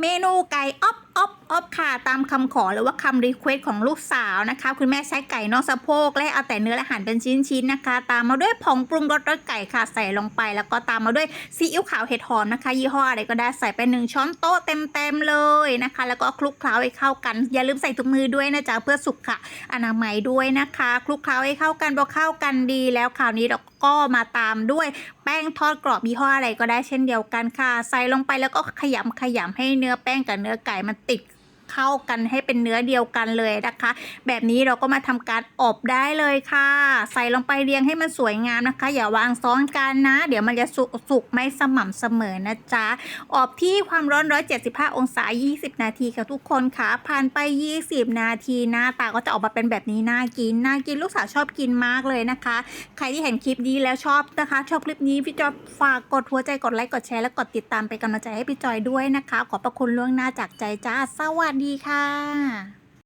เมนูไก่อ๊อบอบอบค่ะตามคำขอหรือว่าคำรีเควสของลูกสาวนะคะ คุณแม่ใช้ไก่นอกสะโพกและเอาแต่เนื้อและหั่นเป็นชิ้นๆนะคะ ตามมาด้วยผงปรุงรสรสไก่ค่ะใส่ลงไป แล้วก็ตามมาด้วยซีอิ๊วขาวเห็ดหอมนะคะ ยี่ห้ออะไรก็ได้ใส่ไปหนึ่งช้อนโต๊ะเต็มๆเลยนะคะ แล้วก็คลุกเคล้าให้เข้ากัน อย่าลืมใส่ถุงมือด้วยนะจ๊ะเพื่อสุขะอนามัยด้วยนะคะ คลุกเคล้าให้เข้ากันพอเข้ากันดีแล้วคราวนี้เราก็มาตามด้วยแป้งทอดกรอบยี่ห้ออะไรก็ได้เช่นเดียวกันค่ะ ใส่ลงไปแล้วก็ขยำขยำให้เนื้อแป้งกับเนื้อไก่มันติด เข้ากันให้เป็นเนื้อเดียวกันเลยนะคะ แบบนี้เราก็มาทำการอบได้เลยค่ะ ใส่ลงไปเรียงให้มันสวยงามนะคะ อย่าวางซ้อนกันนะ เดี๋ยวมันจะสุกสุกไม่สม่ำเสมอนะจ๊ะอบที่ความร้อน 175 องศา 20 นาทีค่ะทุกคนค่ะผ่านไป 20 นาทีหน้าตาก็จะออกมาเป็นแบบนี้น่ากินน่ากินลูกสาวชอบกินมากเลยนะคะ ใครที่เห็นคลิปนี้แล้วชอบนะคะ ชอบคลิปนี้พี่จอยฝากกดหัวใจกดไลค์กดแชร์และกดติดตามเป็นกำลังใจให้พี่จอยด้วยนะคะ ขอบพระคุณล่วงหน้าจากใจจ้าสวัสดีค่ะ